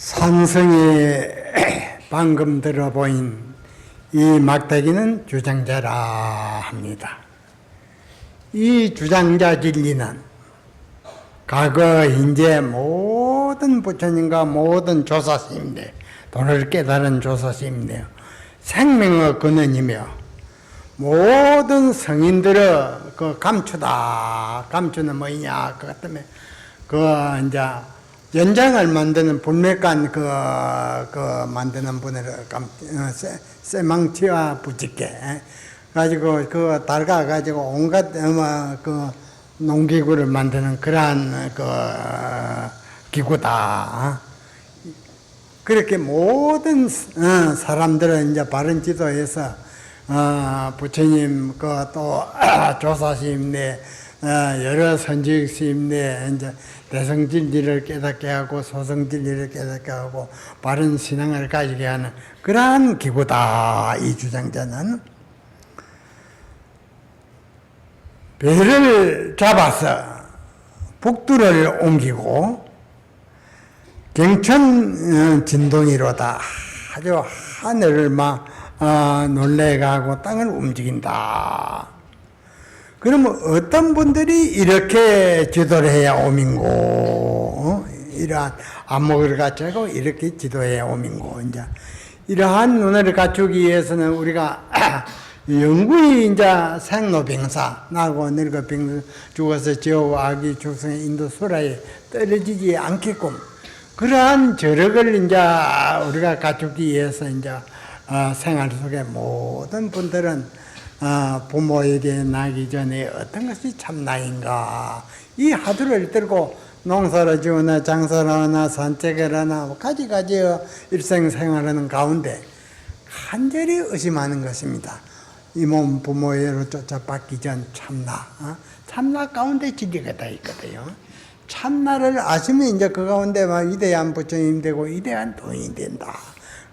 산성이 방금 들어보인 이 막대기는 주장자라 합니다. 이 주장자 진리는 과거 현재 모든 부처님과 모든 조사스님들 도를 깨달은 조사스님들 생명의 근원이며 모든 성인들의 그 감추다 감추는 뭐냐 그 때문에 그 이제 연장을 만드는 분맥관 그, 그 만드는 분을 감, 어, 쇠, 쇠망치와 붙이게 에? 가지고 그 달가 가지고 온갖 어, 그 농기구를 만드는 그러한 그 기구다. 그렇게 모든 어, 사람들은 이제 바른 지도에서 어, 부처님 그 또 조사스님네 어, 여러 선지스님네 이제 대성진리를 깨닫게 하고 소성진리를 깨닫게 하고 바른 신앙을 가지게 하는 그러한 기구다 이 주장자는 배를 잡아서 북두를 옮기고 경천 어, 진동이로다 아주 하늘을 막 어, 놀래가고 땅을 움직인다. 그러면 어떤 분들이 이렇게 지도를 해야 오민고 어? 이러한 안목을 갖추고 이렇게 지도해야 오민고 이제 이러한 눈을 갖추기 위해서는 우리가 영구히 이제 생로병사 나고 늙어 병 죽어서 지옥 아기 죽성의 인도 수라에 떨어지지 않게끔 그러한 저력을 이제 우리가 갖추기 위해서 이제 어, 생활 속에 모든 분들은 어, 부모에게 나기 전에 어떤 것이 참나인가 이 하두를 들고 농사를 지으나 장사를 하나 산책을 하나 뭐 가지가지 일생 생활하는 가운데 간절히 의심하는 것입니다. 이 몸 부모에로 쫓아받기 전 참나 어? 참나 가운데 진리가 다 있거든요. 참나를 아시면 이제 그 가운데 막 위대한 부처님 되고 위대한 도인이 된다.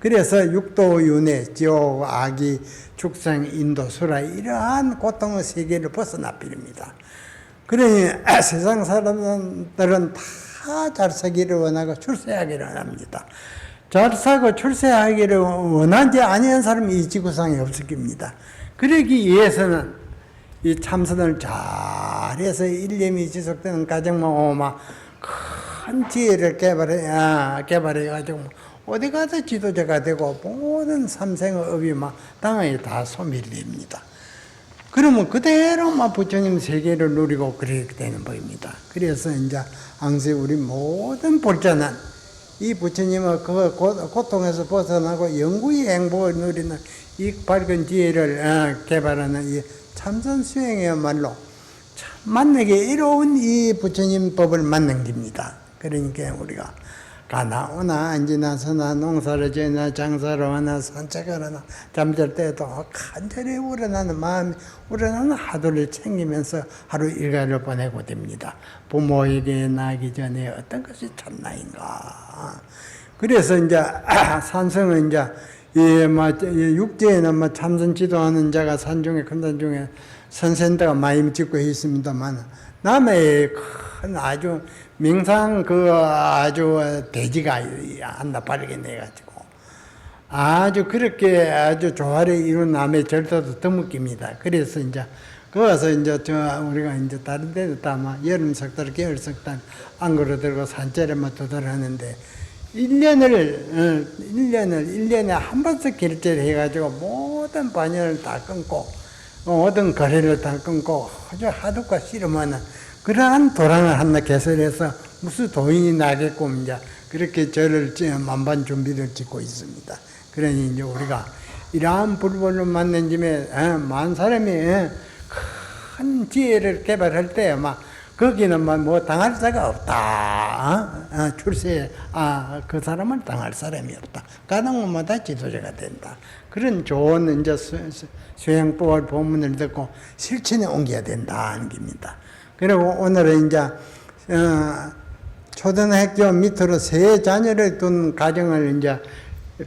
그래서 육도 윤회, 지옥, 악이, 축생, 인도, 수라 이러한 고통의 세계를 벗어나 버립니다. 그러니 세상 사람들은 다잘 살기를 원하고 출세하기를 원합니다. 잘 살고 출세하기를 원하지 아니한 사람이 이 지구상에 없을 겁니다. 그러기 위해서는 이 참선을 잘해서 일념이 지속되는 과정만 오면 큰 지혜를 개발해, 아, 개발해가지고 어디 가서 지도자가 되고 모든 삼생의 업이 막 땅에 다 소멸됩니다. 그러면 그대로만 부처님 세계를 누리고 그렇게 되는 법입니다. 그래서 이제 항상 우리 모든 볼자는 이 부처님의 그 고- 고통에서 벗어나고 영구히 행복을 누리는 이 밝은 지혜를 어, 개발하는 이 참선 수행이야말로 참 만나기 이로운 이 부처님 법을 만난 겁니다. 그러니까 우리가 가나 오나 앉으나 서나 농사를 지나 장사를 하나 산책을 하나 잠잘 때도 간절히 우러나는 마음이 우러나는 하루를 챙기면서 하루 일과를 보내고 됩니다. 부모에게 나기 전에 어떤 것이 참나인가. 그래서 이제 산성은 이제 이, 뭐, 이 육지에는 뭐 참선 지도하는 자가 산중에 큰산 중에 선센터가 많이 짓고 있습니다만 남해에 큰 아주 명상 그 아주 대지가 한나 빠르게 내가지고 아주 그렇게 아주 조화를 이룬 남의 절도도 드물깁니다. 그래서 이제 거기서 이제 저 우리가 이제 다른 데도 다막 여름 석달, 겨울 석달 안그로 들고 산자리만 도달하는데 1년을, 1년을, 1년에 한 번씩 결제를 해가지고 모든 반열을 다 끊고, 모든 거래를 다 끊고, 아주 하두가 씨름하는 그러한 도랑을 하나 개설해서 무슨 도인이 나게끔 이제 그렇게 저를 저 만반 준비를 짓고 있습니다. 그러니 이제 우리가 이러한 불법을 만난 어, 만 사람이 어, 큰 지혜를 개발할 때 막 거기는 뭐, 뭐 당할 자가 없다. 어? 어, 출세 아그 사람은 당할 사람이 없다. 가능마다 지도자가 된다. 그런 좋은 이제 수행법을 본문을 듣고 실천에 옮겨야 된다는 겁니다. 그리고 오늘은 이제 어, 초등학교 밑으로 세 자녀를 둔 가정을 이제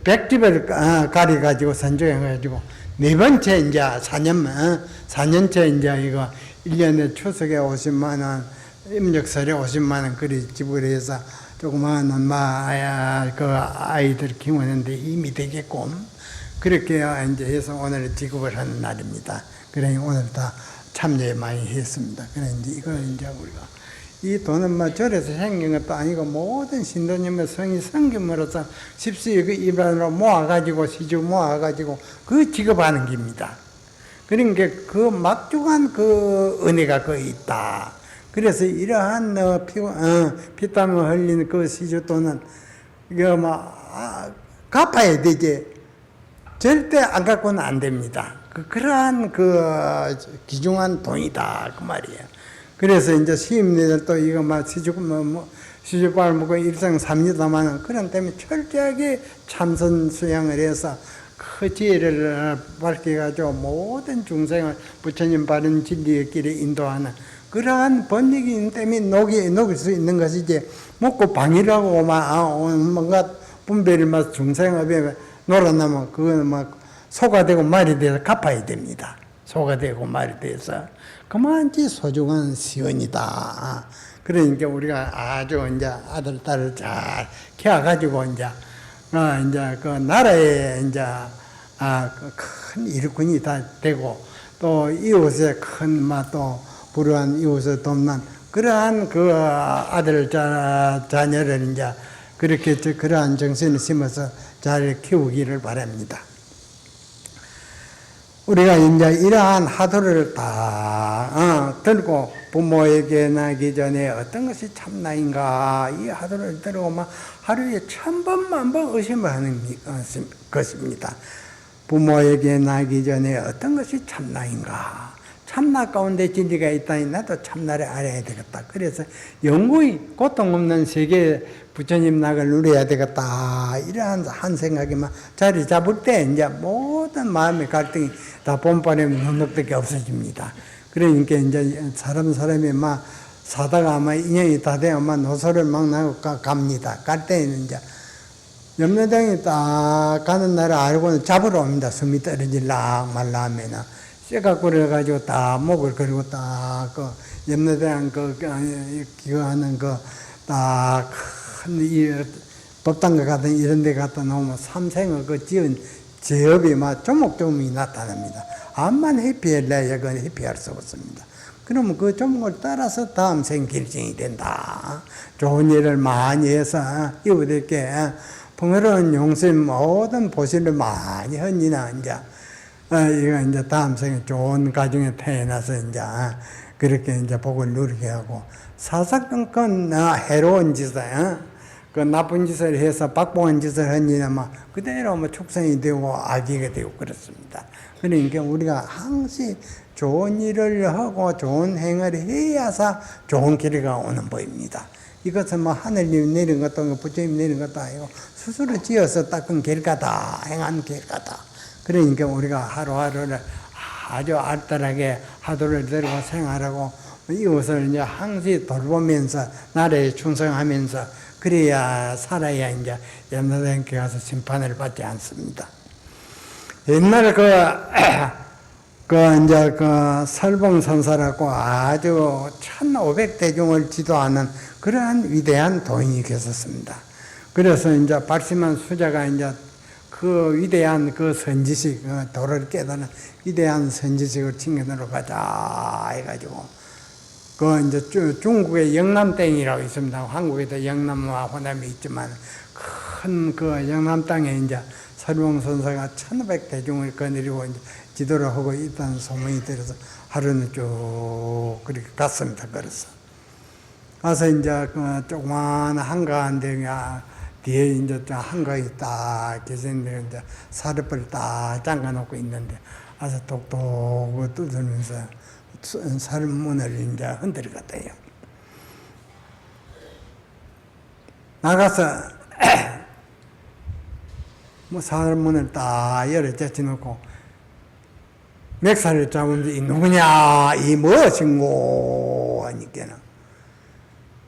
백집을 어, 가리 가지고 선조해 가지고 네 번째 이제 4년 어, 4년째 이제 이거 1년에 추석에 50만 원, 임력설에 50만 원 그리 지불해서 조그마한 엄마야 그 아이들 키우는데 힘이 되게끔 그렇게 이제 해서 오늘 지급을 하는 날입니다. 그래 오늘 다 참여 많이 했습니다. 그래 이제 이걸 이제 우리가 이 돈은 뭐 절에서 생긴 것도 아니고 모든 신도님의 성이 성김으로써 십수의 그 입안으로 모아가지고 시주 모아가지고 그 지급하는 겁니다. 그러니까 그 막중한 그 은혜가 그 있다. 그래서 이러한 어, 피, 어, 피땀을 흘린 그 시주 돈은 이거 뭐 아, 갚아야 되지. 절대 안 갖고는 안 됩니다. 그, 그러한 그 귀중한 돈이다. 그 말이에요. 그래서 이제 시임들도 이거 막 시주, 뭐, 뭐, 시주발 먹고 일상삽니다만 그런 때문에 철저하게 참선 수양을 해서 그 지혜를 밝혀가지고 모든 중생을 부처님 바른 진리의 길에 인도하는 그러한 번역이기 때문에 녹이, 녹일 수 있는 것이지 먹고 방이라고 막 아, 뭔가 분별을 막 중생업에 놀아나면 그거는 막 소가 되고 말이 돼서 갚아야 됩니다. 소가 되고 말이 돼서 그만치 소중한 시원이다. 그러니까 우리가 아주 이제 아들 딸을 잘 키워가지고 이제 어 이제 그 나라에 이제 아 큰 일꾼이 다 되고 또 이웃에 큰막또 불우한 이웃을 돕는 그러한 그 아들 자, 자녀를 이제 그렇게 저 그러한 정신을 심어서 잘 키우기를 바랍니다. 우리가 이제 이러한 하도를 다 어, 들고 부모에게 나기 전에 어떤 것이 참나인가 이 하도를 막 하루에 천 번, 만번 의심을 하는 것입니다. 부모에게 나기 전에 어떤 것이 참나인가 참나 가운데 진리가 있다니 나도 참나를 알아야 되겠다. 그래서 영구히 고통 없는 세계 부처님 낙을 누려야 되겠다. 이러한 한 생각이만 자리 잡을 때 이제 모든 마음의 갈등이 다 본판에 넉넉하게 없어집니다. 그러니까 이제 사람 사람이 막 사다가 아마 인연이 다 되면 막 노소를 막 나고 갑니다. 갈 때에는 이제 염려당이 딱 가는 날을 알고는 잡으러 옵니다. 숨이 떨어질라 말라 하면은. 쇠가 끓여가지고 딱 목을 그리고 딱그 염려대한 그, 그 기거하는 그 그딱큰 법당과 같은 이런 데 갖다 놓으면 삼생의 그 지은 제업이 막 조목조목이 나타납니다. 암만 회피할래야 그건 회피할 수 없습니다. 그러면 그 조목을 따라서 다음 생 길증이 된다. 좋은 일을 많이 해서 이웃에게 풍요로운 용심 모든 보시를 많이 헌이나 이제 어, 이거 이제 다음 생에 좋은 가정에 태어나서 이제 그렇게 이제 복을 누리게 하고 사사건건 어, 해로운 짓을 어? 그 나쁜 짓을 해서 박봉한 짓을 하니나 막 그대로 뭐 축생이 되고 악이가 되고 그렇습니다. 그러니까 우리가 항상 좋은 일을 하고 좋은 행을 해야사 좋은 길이가 오는 법입니다. 이것은 뭐 하늘님 내린 것도 부처님 내린 것도 아니고 스스로 지어서 닦은 결과다 행한 결과다. 그러니까 우리가 하루하루를 아주 알뜰하게 하루를 들고 생활하고 이것을 이제 항시 돌보면서 나라에 충성하면서 그래야 살아야 이제 염라대왕께 가서 심판을 받지 않습니다. 옛날에 그, 그 이제 그 설봉선사라고 아주 1500대중을 지도하는 그러한 위대한 도인이 계셨습니다. 그래서 이제 발심한 수자가 이제 그 위대한 그 선지식, 그 도를 깨닫는 위대한 선지식을 챙겨내러 가자 해가지고 그 이제 중국의 영남땡이라고 있습니다. 한국에도 영남과 호남이 있지만 큰 그 영남 땅에 이제 설봉 선사가 1500 대중을 거느리고 이제 지도를 하고 있다는 소문이 들어서 하루는 쭉 그렇게 갔습니다. 그래서 가서 이제 그 조그마한 한가한 데 뒤에 이제 한가위 딱 계시는데 이제 사르프를 딱 잠가 놓고 있는데 아서 똑똑 뜯으면서 살문을 이제 흔들어 갔대요. 나가서 뭐 살문을 딱 열어 제쳐놓고 맥살을 잡은데 이 누구냐 이 무엇인고 하니까는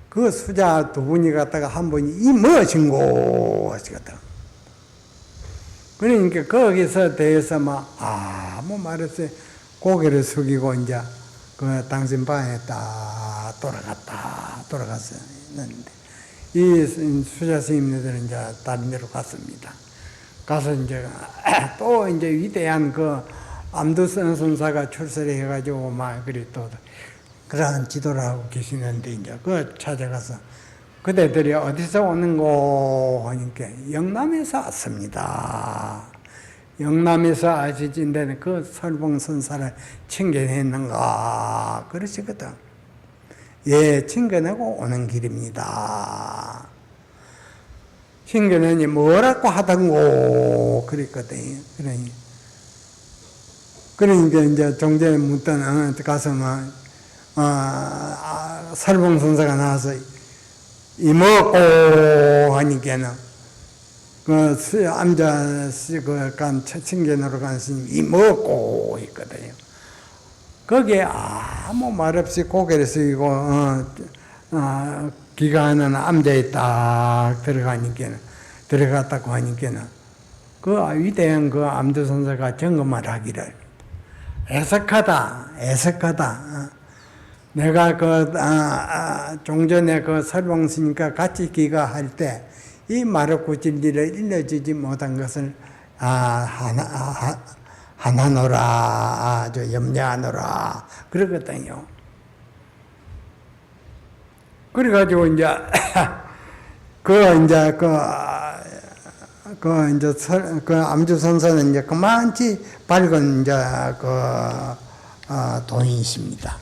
그 수자 두 분이 갔다가 한 분이 이 무엇인고 하시겠다. 그러니까 거기서 대해서 막 아무 말 없이 고개를 숙이고 이제 그 당신 방에 딱 돌아갔다 돌아갔었는데 이 수자 스님네들은 이제 다른 데로 갔습니다. 가서 이제 또 이제 위대한 그 암두선 선사가 출세를 해가지고 막 그리 또 그러한 지도를 하고 계시는데 이제 그 찾아가서 그대들이 어디서 오는고 하니까 영남에서 왔습니다. 영남에서 아시진데 그 설봉선사를 친견했는가 그러시거든. 예, 친견하고 오는 길입니다. 친견하니 뭐라고 하던고 그랬거든요. 그러니 그러니까 이제 종제 묻던 어, 가서 막 어, 아, 설봉선사가 나와서 이먹고 하니까는 그 수- 암자 그간 친견으로 간 스님 이먹고 했거든요. 거기에 아무 말 없이 고개를 숙이고 어, 어, 기가하는 암자에 딱 들어가니까는 들어갔다고 하니까는 그 위대한 그 암두 선사가 점검을 하기를 애석하다 애석하다 어. 내가 그 아, 아, 종전에 그 설봉스님과 같이 기가할 때 이 마르코 진리를 일러주지 못한 것을 아, 하나 아, 하나노라 아주 염려하노라 그러거든요. 그래가지고 이제 그 이제 그, 그 이제 설, 그 암주 선사는 이제 그만치 밝은 이제 그 어, 도인이십니다.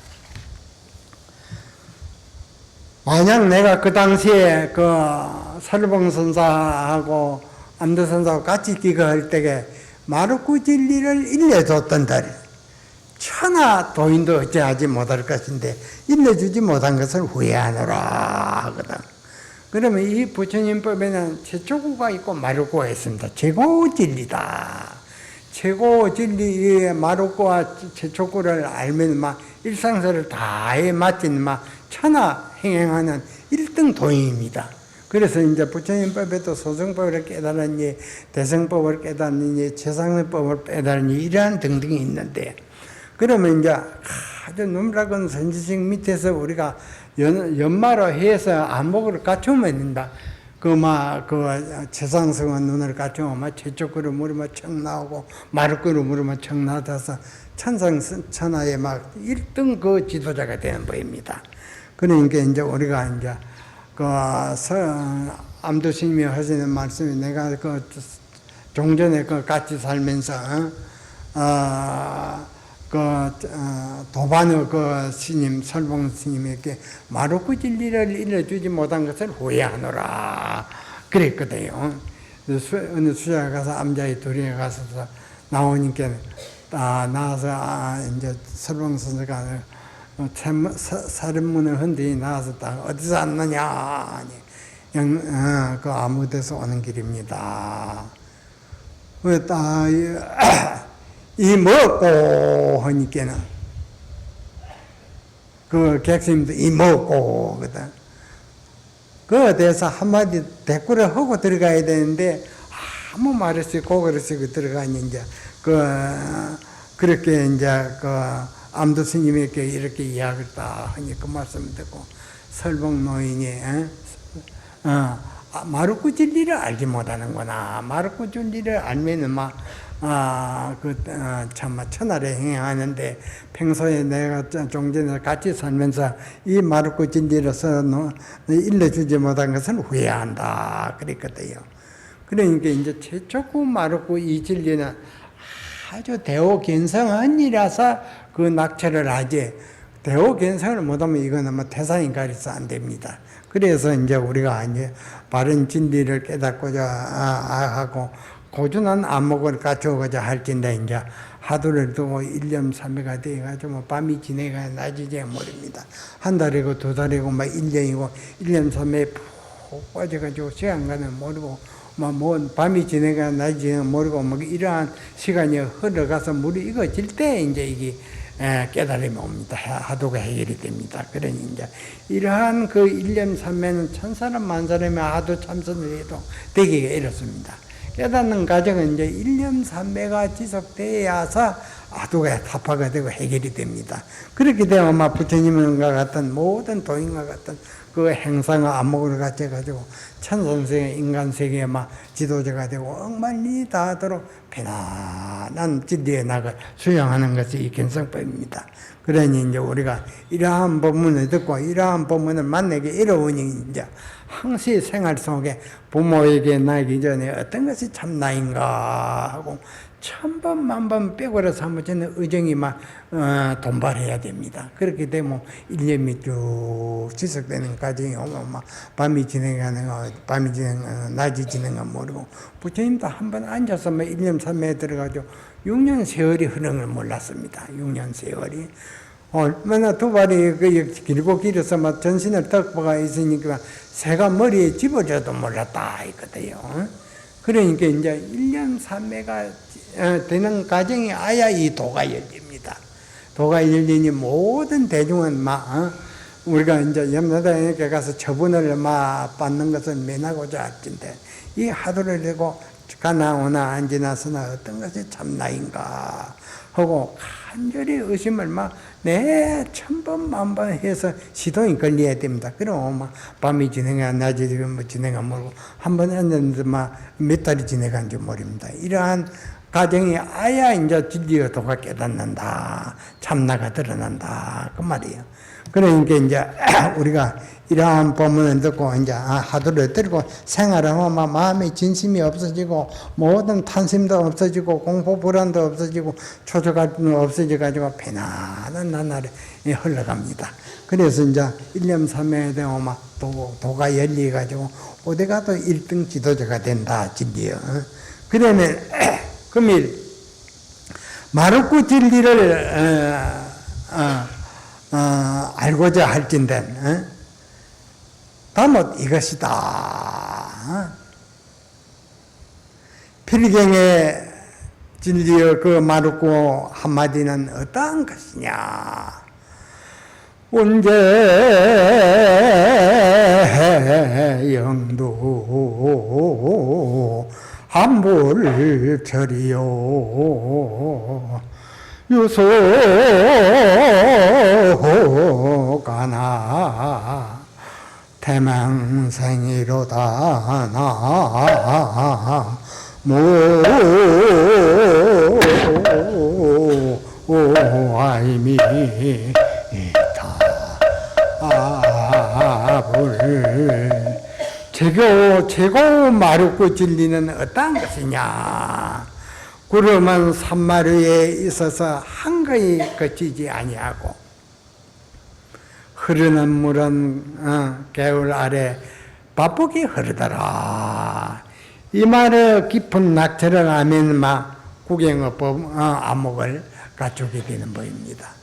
만약 내가 그 당시에 그 설봉 선사하고 암두 선사하고 같이 기거할 때에 마르쿠 진리를 일러줬던들 천하 도인도 어찌하지 못할 것인데 일러주지 못한 것을 후회하노라 하거든. 그러면 이 부처님법에는 최초구가 있고 마르코가 있습니다. 최고 진리다. 최고 진리의 마르코와 최초구를 알면 막 일상서를 다해 맞진 막 천하 행행하는 일등 도인입니다. 그래서 이제 부처님법에도 소승법을 깨달았니, 대승법을 깨달았니, 최상의법을 깨달았니, 이러한 등등이 있는데, 그러면 이제 아주 눈락은 선지식 밑에서 우리가 연, 연마로 해서 안목을 갖추면 된다. 그, 막, 그, 최상승한 눈을 갖추면, 막, 최초그릇 물으면 청 나오고, 마르그릇 물으면 청 나와서, 천상, 천하의 막, 1등 그 지도자가 되는 법입니다. 그러니까 이제 우리가 이제, 그, 서, 암도 스님이 하시는 말씀이 내가 그, 종전에 그 같이 살면서, 어, 어, 그, 어, 도반의 그 스님, 설봉 스님에게 마루크 진리를 일러주지 못한 것을 후회하노라. 그랬거든요. 수, 어느 수자 가서 암자의 둘이 가서 나오니까, 아, 나와서, 아, 이제 설봉 선생가 사, 사름문을 흔들이 나와서 딱, 어디서 왔느냐? 영, 어, 그 아무 데서 오는 길입니다. 그 딱, 이 먹고 하니까는 그 객스님도 이 먹고 거든. 그에 대해서 한마디 대꾸를 하고 들어가야 되는데 아무 말 없이 고개를 쓰고 들어가니 이제 그 그렇게 이제 그 암도 스님에게 이렇게 이야기를 다 하니 그 말씀 듣고 설봉 노인이 어? 어, 아, 마르쿠 진리를 알지 못하는구나. 마르쿠 진리를 알면은 막, 아, 그, 어, 참, 천하를 행하는데 평소에 내가 종전에 같이 살면서 이 마르쿠 진리로서 너, 일러주지 못한 것은 후회한다. 그랬거든요. 그러니까 이제 최초구 마르쿠 이 진리는 아주 대오견성한 이라서 그 낙찰을 하지. 대오견성을 못하면 이거는 뭐 태산인 가리서 안 됩니다. 그래서 이제 우리가 이제 바른 진리를 깨닫고자 아, 하고 고준한 안목을 갖추고자 할진데 이제 하루를 두고 일념삼매가 돼가지고 뭐 밤이 지내가 낮이 제 모릅니다. 한 달이고 두 달이고 막 1년이고 일념삼매에 푹 빠져가지고 시간 가는 모르고 뭐, 뭐, 밤이 지내가 낮이 지내가 모르고 뭐 이러한 시간이 흘러가서 물이 익어질 때 이제 이게 에, 깨달음이 옵니다. 하도가 해결이 됩니다. 그러니 이제 이러한 그 일념 삼매는 천 사람 만 사람이 하도 참선을 해도 되기가 이렇습니다. 깨닫는 과정은 이제 일념 삼매가 지속되어서 아두가 타파가 되고 해결이 됩니다. 그렇게 되면 막 부처님과 같은 모든 도인과 같은 그 행상과 안목을 갖춰 가지고 천선생의 인간 세계에 막 지도자가 되고 억만리 다하도록 편안한 진리의 낙을 수양하는 것이 이 견성법입니다. 그러니 이제 우리가 이러한 법문을 듣고 이러한 법문을 만나기 이러우니 이제 항시 생활 속에 부모에게 나기 전에 어떤 것이 참나인가 하고 천번 만번 빼고라 사무치는 의정이 막 어, 돈발해야 됩니다. 그렇게 되면 일념이 쭉 지속되는 과정이 오면 막 밤이 진행하는 거, 밤이 진행, 어, 낮이 진행가 모르고 부처님도 한 번 앉아서 막 일념 삼매에 들어가지고 6년 세월이 흐른 걸 몰랐습니다. 6년 세월이. 얼마나 두 발이 그 길고 길어서 막 전신을 덮어가 있으니까 새가 머리에 집어져도 몰랐다 이거든요. 그러니까 이제 1년 3매가 되는 과정이 아야 이 도가 열립니다. 도가 열리니 모든 대중은 막 어? 우리가 이제 염라대에 가서 처분을 막 받는 것을 면하고자 할진데 이 하도를 내고 가나 오나 앉으나 서나 어떤 것이 참나인가 하고 간절히 의심을 막 네, 천번 만번 해서 시동이 걸려야 됩니다. 그럼 막 밤이 지내가 낮이 지금 뭐 지내가 모르고 한 번 했는데 막몇 달이 지내간지 모릅니다. 이러한 과정이 아야 이제 진리가 도가 깨닫는다. 참나가 드러난다. 그 말이에요. 그러니까 이제 우리가 이러한 법문을 듣고 이제 아, 하도를 들고 생활하면 막 마음의 진심이 없어지고 모든 탄심도 없어지고 공포 불안도 없어지고 초조감도 없어져 가지고 편안한 나날에 흘러갑니다. 그래서 이제 일념 삼매에 되면 막 도, 도가 열리 가지고 어디 가도 1등 지도자가 된다 진리요. 그러면 금일 마루쿠 진리를 어, 어, 어, 알고자 할진된 어? 다못 이것이다. 어? 필경의 진리의 그 마루고 한마디는 어떠한 것이냐? 언제 영도 한불 절이요 유소가나 태망생이로다 나. 모아이미다 아불. 제교 제고 마루고 진리는 어떠한 것이냐? 구름은 산마루에 있어서 한거에 거치지 아니하고 흐르는 물은 어, 개울 아래 바쁘게 흐르더라. 이 말에 깊은 낙찰을 하면 막 구경어법 어, 안목을 갖추게 되는 법입니다.